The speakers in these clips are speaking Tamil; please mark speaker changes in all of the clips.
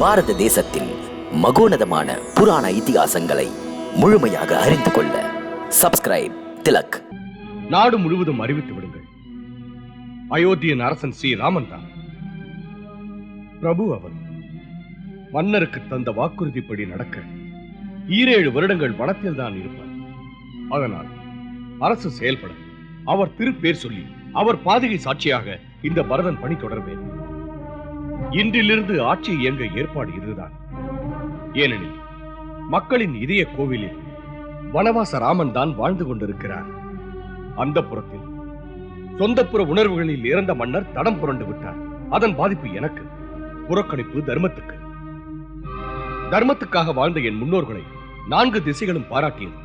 Speaker 1: பாரத தேசத்தின் மகோனதமான புராண இதிகாசங்களை முழுமையாக அறிந்து கொள்ள சப்ஸ்கிரைப் திலக்.
Speaker 2: நாடு முழுவதும் அறிவித்து விடுங்கள். அயோத்தியின் அரசன் ஸ்ரீராமன் தான். பிரபு அவர் மன்னருக்கு தந்த வாக்குறுதிப்படி நடக்க ஈரேழு வருடங்கள் வனத்தில் தான் இருப்பார். அதனால் அரசு செயல்பட அவர் திருப்பேர் சொல்லி அவர் பாதகை சாட்சியாக இந்த பரதன் பணி தொடர்வேன். இன்றிலிருந்து ஆட்சி இயங்க ஏற்பாடு இதுதான். ஏனெனில் மக்களின் இதய கோவிலில் வனவாச ராமன் தான் வாழ்ந்து கொண்டிருக்கிறார். அந்த புறத்தில் சொந்தப்புற உணர்வுகளில் இறந்த மன்னர் தடம் புரண்டு விட்டார். அதன் பாதிப்பு எனக்கு புறக்கணிப்பு தர்மத்துக்கு. தர்மத்துக்காக வாழ்ந்த என் முன்னோர்களை நான்கு திசைகளும் பாராட்டியது.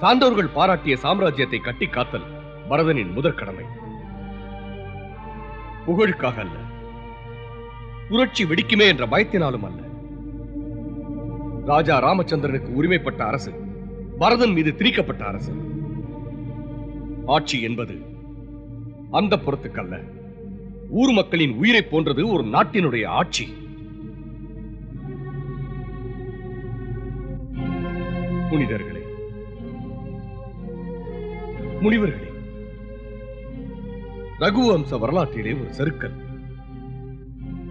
Speaker 2: சான்றோர்கள் பாராட்டிய சாம்ராஜ்யத்தை கட்டி காத்தல் பரதனின் முதற் கடமை. புகழுக்காக அல்ல புரட்சி வெடிக்குமே என்ற பயத்தினாலும் அல்ல. ராஜா ராமச்சந்திரனுக்கு உரிமைப்பட்ட அரசு பரதன் மீது திணிக்கப்பட்ட அரசு. ஆட்சி என்பது அந்த புறத்துக்கல்ல. ஊர் மக்களின் உயிரை போன்றது ஒரு நாட்டினுடைய ஆட்சி. புனிதர்களே முனிவர்களே ரகுவம்ச வரலாற்றிலே ஒரு சருக்கல்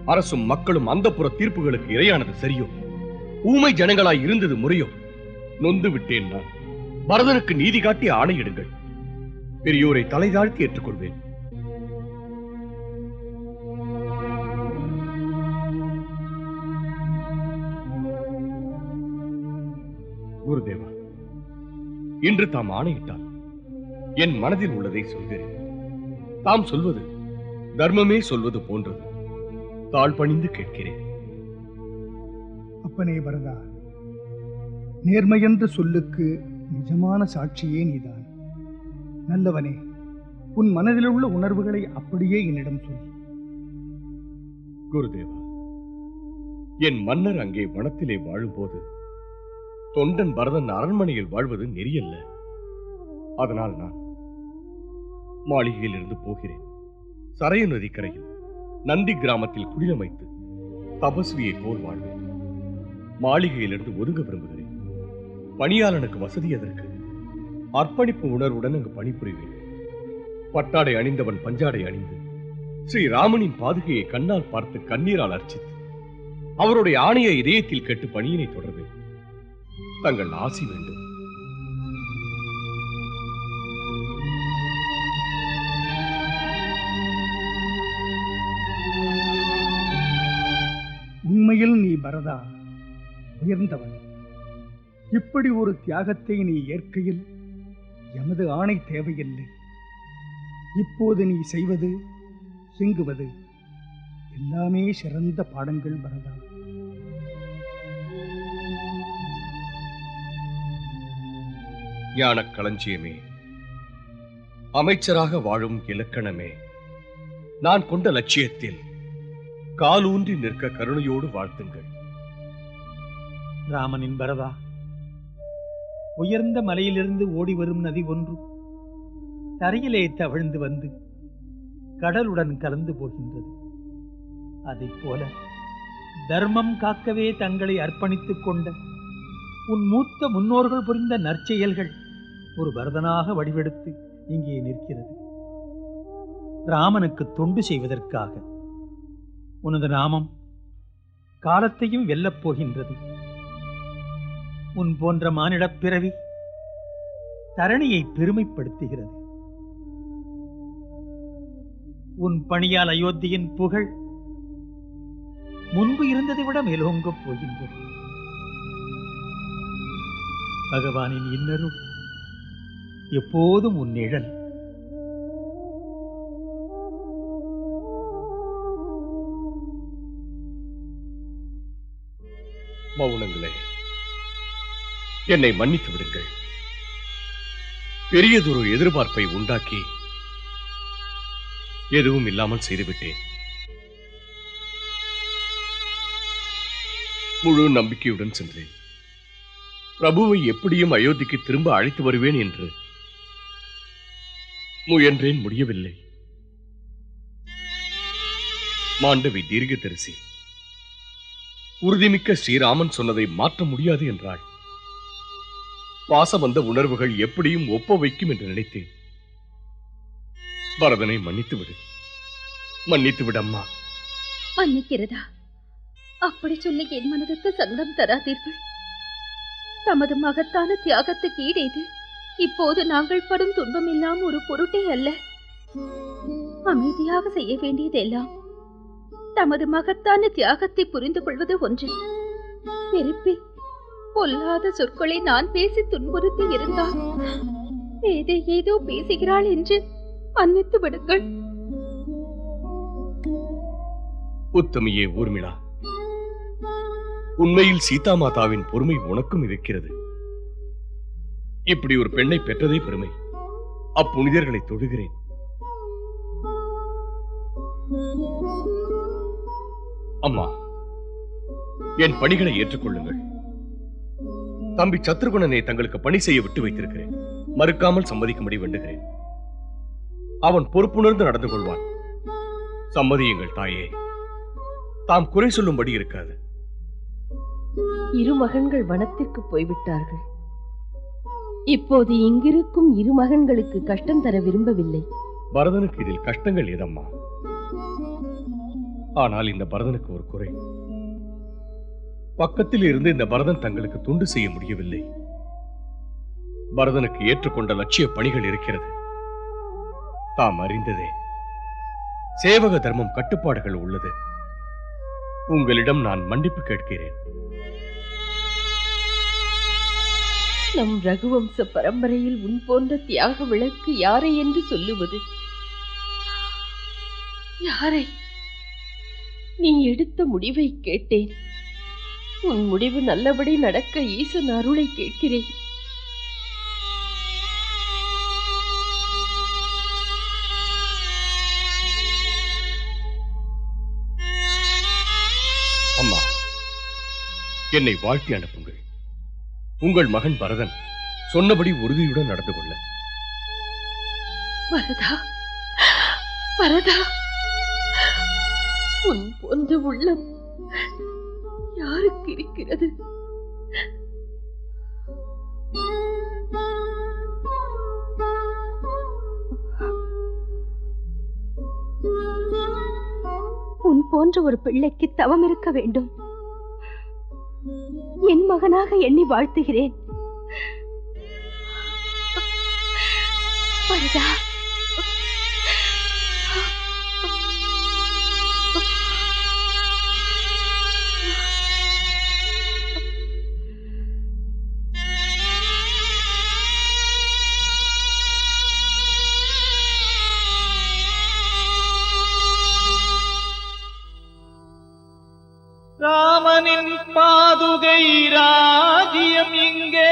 Speaker 2: அரசும் மக்களும் அந்தப்புற தீர்ப்புகளுக்கு இரையானது சரியோ? ஊமை ஜனங்களாய் இருந்தது முறையோ? நொந்து விட்டேன் நான். பரதனுக்கு நீதி காட்டி ஆணையிடுங்கள் பெரியோரை தலை தாழ்த்தி ஏற்றுக்கொள்வேன். குருதேவா இன்று தாம் ஆணையிட்டால் என் மனதில் உள்ளதை சொல்கிறேன். தாம் சொல்வது தர்மமே சொல்வது போன்றது. தாழ் பணிந்து கேட்கிறேன்.
Speaker 3: அப்பனே பரதா நேர்மையென்ற சொல்லுக்கு நிஜமான சாட்சியே நீதான். நல்லவனே உன் மனதிலுள்ள உணர்வுகளை அப்படியே என்னிடம் சொல்.
Speaker 2: குருதேவா என் மன்னர் அங்கே வனத்திலே வாழும்போது தொண்டன் பரதன் அரண்மனையில் வாழ்வது நெறியல்ல. அதனால் நான் மாளிகையில் இருந்து போகிறேன். சரையு நதிக்கரையில் நந்தி கிராமத்தில் குடிலமைத்து தபஸ்வியை போல் வாழ்வேன். மாளிகையிலிருந்து ஒதுங்க விரும்புகிறேன். பணியாளனுக்கு வசதி எதற்கு? அர்ப்பணிப்பு உணர்வுடன் அங்கு பணிபுரிவேன். பட்டாடை அணிந்தவன் பஞ்சாடை அணிந்து ஸ்ரீ ராமனின் பாதுகையை கண்ணால் பார்த்து கண்ணீரால் அர்ச்சித்து அவருடைய ஆணைய இதயத்தில் கேட்டு பணியினை தொடர்வேன். தங்கள் ஆசி வேண்டும்.
Speaker 3: உயர்ந்தவன். இப்படி ஒரு தியாகத்தை நீ ஏற்கையில் எமது ஆணை தேவையில்லை. இப்போது நீ செய்வது இயங்குவது எல்லாமே சிறந்த பாடங்கள் பரதா
Speaker 2: ஞானக் களஞ்சியமே அமைச்சராக வாழும் இலக்கணமே நான் கொண்ட லட்சியத்தில் காலூன்றி நிற்க கருணையோடு வாழ்த்துங்கள்.
Speaker 4: ராமனின் பரதா உயர்ந்த மலையிலிருந்து ஓடி வரும் நதி ஒன்று. தரையிலே தவிழ்ந்து வந்து கடலுடன் கலந்து போகின்றது. அதைப் போல தர்மம் காக்கவே தங்களை அர்ப்பணித்துக் கொண்ட உன் மூத்த முன்னோர்கள் புரிந்த நற்செயல்கள் ஒரு பரதனாக வடிவெடுத்து இங்கே நிற்கிறது. ராமனுக்கு தொண்டு செய்வதற்காக. உனது நாமம் காலத்தையும் வெல்லப் போகின்றது. உன் போன்ற மானிடப் பிறவி தரணியை பெருமைப்படுத்துகிறது. உன் பணியால் அயோத்தியின் புகழ் முன்பு இருந்ததை விட மேலோங்கப் போகின்றது. பகவானின் இன்னரும் எப்போதும் உன் நிழல்.
Speaker 2: மௌனங்களே என்னை மன்னித்து விடுங்கள். பெரியதொரு எதிர்பார்ப்பை உண்டாக்கி எதுவும் இல்லாமல் செய்துவிட்டேன். முழு நம்பிக்கையுடன் சென்றேன். பிரபுவை எப்படியும் அயோத்திக்கு திரும்ப அழைத்து வருவேன் என்று முயன்றேன் முடியவில்லை. மாண்டவி தீர்க்க தரிசி உறுதிமிக்க ஸ்ரீராமன் சொன்னதை மாற்ற முடியாது என்றாள். பாசம் வந்த உணர்வுகள் எப்படியும் ஒப்ப வைக்கும் என்று நினைத்தேன். பரதனை மன்னித்து விடு. மன்னித்து விடு அம்மா.
Speaker 5: மன்னிக்கிறதா? அப்படி சொல்லி என் மனதுக்கு சங்கம் தராதீர்கள். தமது மகத்தான தியாகத்துக்கு ஈடேது இப்போது நாங்கள் படும் துன்பம் எல்லாம் ஒரு பொருட்டே அல்ல. அமைதியாக செய்ய வேண்டியதெல்லாம் தமது மகத்தான தியாகத்தை புரிந்து கொள்வது ஒன்று. வெறுப்பில் பொல்லாத சொற்களை நான் பேசி துன்புறுத்தி இருந்தால் ஏதே ஏதோ பேசுகிறாள் என்று மன்னித்து விடுங்கள்.
Speaker 2: உத்தமியே ஊர்மிளா உண்மையில் சீதா மாதாவின் பொறுமை உனக்கும் இருக்கிறது. இப்படி ஒரு பெண்ணை பெற்றதே பெருமை. அப்புனிதர்களை தொழுகிறேன். அம்மா என் பணிகளை ஏற்றுக்கொள்ளுங்கள். தம்பி சத்ருகுணனை தங்களுக்கு பணி செய்ய விட்டு வைத்திருக்கிறேன். மறுக்காமல் சம்மதிக்கும்படி வேண்டுகிறேன். அவன் பொறுப்புணர்ந்து நடந்து கொள்வான். சம்மதியுங்கள் தாயே. தாம் குறை சொல்லும்படி இருக்காது.
Speaker 6: இரு மகன்கள் வனத்திற்கு போய்விட்டார்கள். இப்போது இங்கிருக்கும் இரு மகன்களுக்கு கஷ்டம் தர விரும்பவில்லை.
Speaker 2: பரதனுக்கு இதில் கஷ்டங்கள் ஏதம்மா ஆனால் இந்த பரதனுக்கு ஒரு குறை. பக்கத்தில் இருந்து இந்த பரதன் தங்களுக்கு துண்டு செய்ய முடியவில்லை. பரதனுக்கு ஏற்றுக்கொண்ட லட்சிய பணிகள் இருக்கிறது. தாம் அறிந்ததே. சேவக தர்மம் கட்டுப்பாடுகள் உள்ளது. உங்களிடம் நான் மன்னிப்பு கேட்கிறேன்.
Speaker 6: நம் ரகுவம்ச பரம்பரையில் உன் போன்ற தியாக விளக்கு யாரை என்று சொல்லுவது? யாரை? நீ எடுத்த முடிவை கேட்டேன். உன் முடிவு நல்லபடி நடக்க ஈசன் அருளை கேட்கிறேன்.
Speaker 2: அம்மா என்னை வாழ்த்தி அனுப்புங்கள். உங்கள் மகன் பரதன் சொன்னபடி உறுதியுடன் நடந்து கொள்ள.
Speaker 6: வரதா வரதா உன் போன்ற உள்ளம் யாருக்கு இருக்கிறது?
Speaker 5: உன் போன்ற ஒரு பிள்ளைக்கு தவம் இருக்க வேண்டும். என் மகனாக எண்ணி வாழ்த்துகிறேன். வரதா
Speaker 7: ராமனின் பாதுகை ராஜ்யம் இங்கே.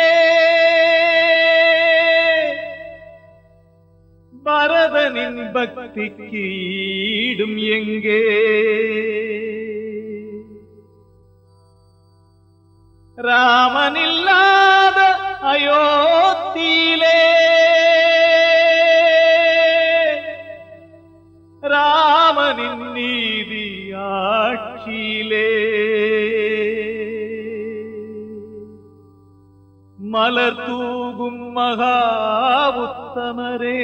Speaker 7: பரதனின் பக்திக்கு ஈடும் எங்கே. ராமனில்லாத அயோ மலர் தூகும் மகா உத்தமரே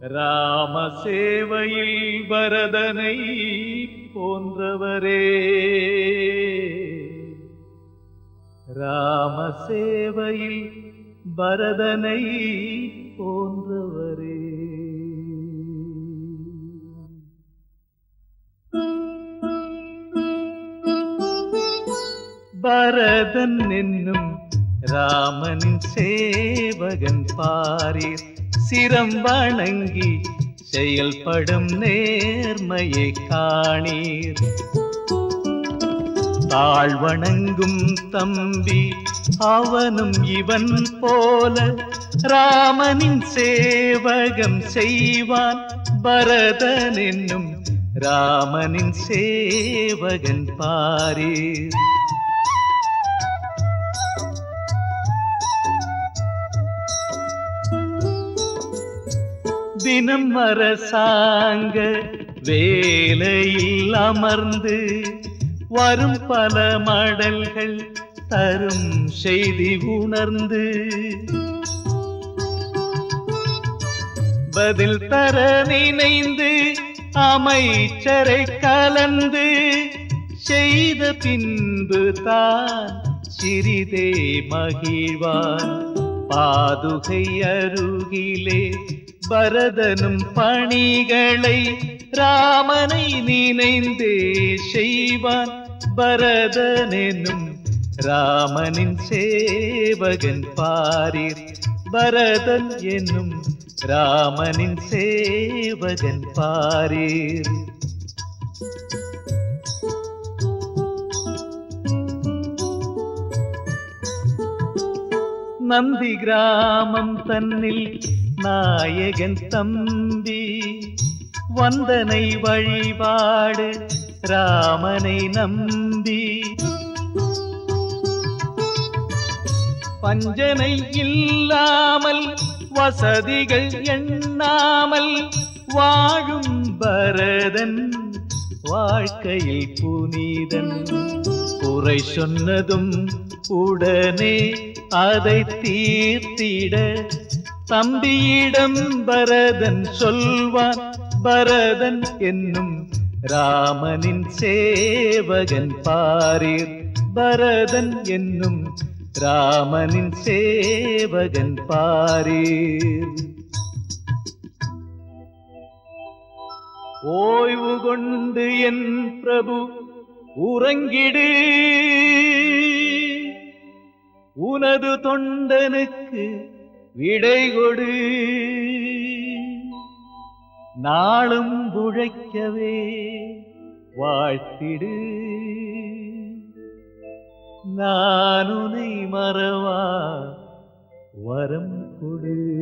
Speaker 7: ராம சேவையில் வரதனை போன்றவரே. ராம சேவையில் பரதனை போன்றவர். பரதன் என்னும் ராமனின் சேவகன் பாரீர் சிரம் வணங்கி செயல்படும் நேர்மையை காணீர். தாழ் வணங்கும் தம்பி அவனும் இவன் போல ராமனின் சேவகம் செய்வான். பரதன் என்னும் ராமனின் சேவகன் பாரீர் சினம் அரசாங்க வேலையில் அமர்ந்து வரும் பல மடல்கள் தரும் செய்தி உணர்ந்து பதில் தர நினைந்து அமைச்சரை கலந்து செய்த பின்பு தான் சிறிதே மகிழ்வான். பாதுகை அருகிலே பரதனும் பணிகளை ராமனை நினைந்தே செய்வான். பரதனெனும் ராமனின் சேவகன் பாரீர். பரதன் என்னும் ராமனின் சேவகன் பாரீர். நந்தி கிராமம் தன்னில் நாயகன் தம்பி. வந்தனை வழிபாடு ராமனை நம்பி. பஞ்சனை இல்லாமல் வசதிகள் எண்ணாமல் வாழும் பரதன் வாழ்க்கையில் புனிதன். குறை சொன்னதும் உடனே அதை தீர்த்திட தம்பியிடம் பரதன் சொல்வான் பரதன் என்னும் ராமனின் சேவகன் பாரீர். பரதன் என்னும் ராமனின் சேவகன் பாரீர். ஓய்வு கொண்டு என் பிரபு உறங்கிடு. உனது தொண்டனுக்கு விடை கொடு. நாளும் உழைக்கவே வாழ்த்திடு. நானுனை மறவா வரம் கொடு.